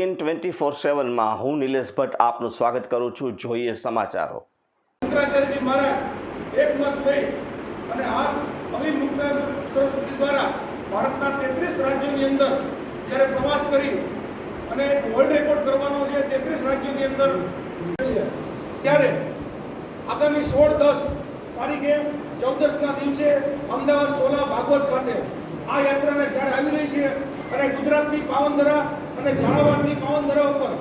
CN twenty four સેવનમાં હું નિલેશ ભટ્ટ આપનું સ્વાગત કરું છું. જોઈએ સમાચારો. શંકરાચાર્યજી મહારાજ એકમત થઈ અને આ અભિમુક્તા સરસ્વતી દ્વારા ભારતના તેત્રીસ રાજ્યોની અંદર જ્યારે પ્રવાસ કરી અને વર્લ્ડ રેકોર્ડ કરવાનો છે તેત્રીસ રાજ્યોની અંદર છે, ત્યારે આગામી સોળ દસ તારીખે ચૌદસના દિવસે અમદાવાદ સોલા ભાગવત ખાતે આ યાત્રાને જ્યારે આવી રહી છે અને ગુજરાતની પાવનધરા અને ઝાલાવાડની પાવનધરા ઉપર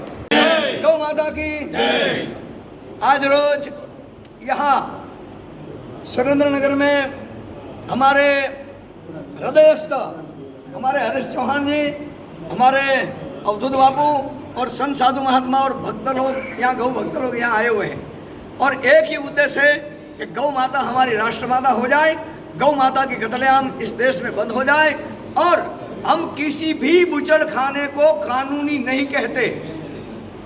गौ माता की आज रोज यहाँ सुरेंद्र नगर में हमारे हृदयस्थ हमारे हरीश चौहान जी हमारे अवधूत बाबू और संत साधु महात्मा और भक्त लोग यहाँ गौ भक्त लोग यहाँ आए हुए हैं और एक ही उद्देश्य है कि गौ माता हमारी राष्ट्र माता हो जाए गौ माता की कतलेआम इस देश में बंद हो जाए और हम किसी भी बुचड़ खाने को कानूनी नहीं कहते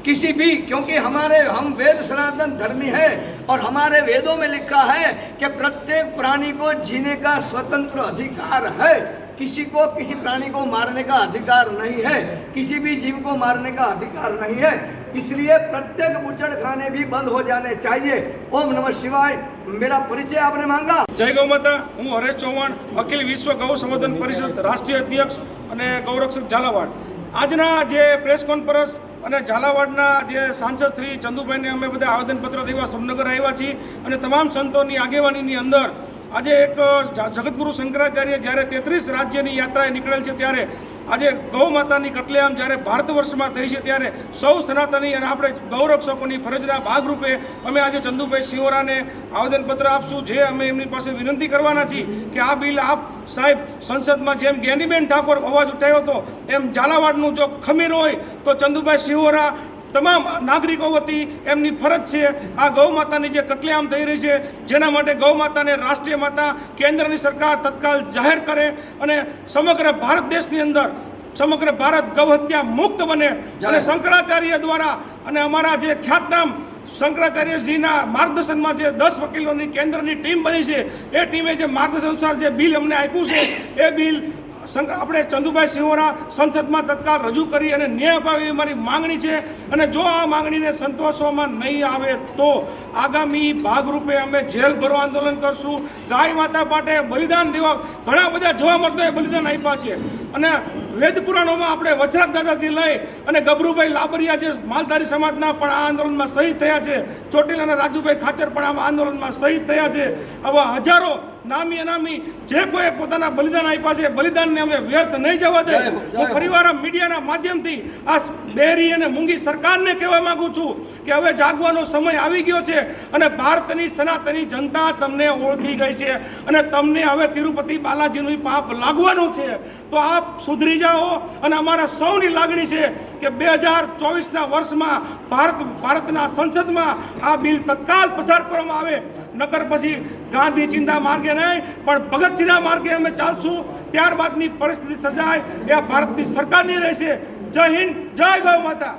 किसी भी क्योंकि हमारे हम वेद सनातन धर्मी है और हमारे वेदों में लिखा है कि प्रत्येक प्राणी को जीने का स्वतंत्र अधिकार है किसी को किसी प्राणी को मारने का अधिकार नहीं है किसी भी जीव को मारने का अधिकार नहीं है इसलिए प्रत्येक बुचड़ खाने भी बंद हो जाने चाहिए ओम नमः शिवाय मेरा परिचय आपने मांगा જય ગૌ માતા હું હરેશ ચૌહાણ અખિલ વિશ્વ ગૌ સંવર્ધન પરિષદ રાષ્ટ્રીય અધ્યક્ષ અને ગૌરક્ષક ઝાલાવાડ આજના જે પ્રેસ કોન્ફરન્સ અને ઝાલાવાડના જે સાંસદ શ્રી ચંદુભાઈને અમે બધા આવેદનપત્ર દેવા સુરનગર આવ્યા છીએ અને તમામ સંતોની આગેવાનીની અંદર આજે એક જગતગુરુ શંકરાચાર્ય જ્યારે તેત્રીસ રાજ્યની યાત્રાએ નીકળેલ છે ત્યારે આજે ગૌ માતાની કટલેઆમ જ્યારે ભારત વર્ષમાં થઈ છે ત્યારે સૌ સનાતની અને આપણે ગૌરક્ષકોની ફરજના ભાગરૂપે અમે આજે ચંદુભાઈ સિંહોરાને આવેદનપત્ર આપશું. જે અમે એમની પાસે વિનંતી કરવાના છીએ કે આ બિલ આપ સાહેબ સંસદમાં જેમ જ્ઞાનીબેન ઠાકોર અવાજ ઉઠાવ્યો હતો, એમ ઝાલાવાડનું જો ખમીર હોય તો ચંદુભાઈ સિંહોરા તમામ નાગરિકો વતી એમની ફરજ છે આ ગૌ માતાની જે કટલેઆમ થઈ રહી છે જેના માટે ગૌ માતાને રાષ્ટ્રીય માતા કેન્દ્રની સરકાર તત્કાલ જાહેર કરે અને સમગ્ર ભારત દેશની અંદર સમગ્ર ભારત ગૌ હત્યા મુક્ત બને. અને શંકરાચાર્ય દ્વારા અને અમારા જે ખ્યાતનામ શંકરાચાર્યજીના માર્ગદર્શનમાં જે દસ વકીલોની કેન્દ્રની ટીમ બની છે એ ટીમે જે માર્ગદર્શન અનુસાર જે બિલ અમને આપ્યું છે એ બિલ આપણે ચંદુભાઈ સિંહોરા સંસદમાં તત્કાલ રજૂ કરી અને ન્યાય અપાવે એવી મારી માંગણી છે. અને જો આ માંગણીને સંતોષવામાં નહીં આવે તો આગામી ભાગરૂપે અમે જેલ ભરો આંદોલન કરશું. ગાય માતા માટે બલિદાન દેવા ઘણા બધા જોવા મળતા બલિદાન આપ્યા છે. અને વેદ પુરાણોમાં આપણે વજરાજ દાદાથી લઈ અને ગભરુભાઈ લાબરિયા જે માલધારી સમાજના પણ આ આંદોલનમાં શહીદ થયા છે ચોટીલ અને રાજુભાઈ ખાચર પણ આ આંદોલનમાં શહીદ થયા છે. આવા હજારો નામી અનામી જે કોઈ પોતાના બલિદાન આપ્યા છે બલિદાનને અમે વ્યર્થ નહીં જવા દે. હું ફરીવાર મીડિયાના માધ્યમથી આ બેરી અને મૂંગી સરકારને કહેવા માંગુ છું કે હવે જાગવાનો સમય આવી ગયો છે. અને ભારતની સનાતની જનતા તમને ઓળખી ગઈ છે અને તમને હવે તિરુપતિ બાલાજીનું પાપ લાગવાનું છે. તો આપ સુધરી જાઓ અને અમારા સૌની લાગણી છે કે બે હજાર ચોવીસના વર્ષમાં ભારત, ભારતના સંસદમાં આ બિલ તત્કાલ પસાર કરવામાં આવે. નકર પછી ગાંધી ચિંતા માર્ગે નહીં, પણ ભગતસિંહના માર્ગે અમે ચાલશું. ત્યારબાદની પરિસ્થિતિ સજાય એ ભારતની સરકારની રહેશે. જય હિન્દ, જય ગૌ માતા.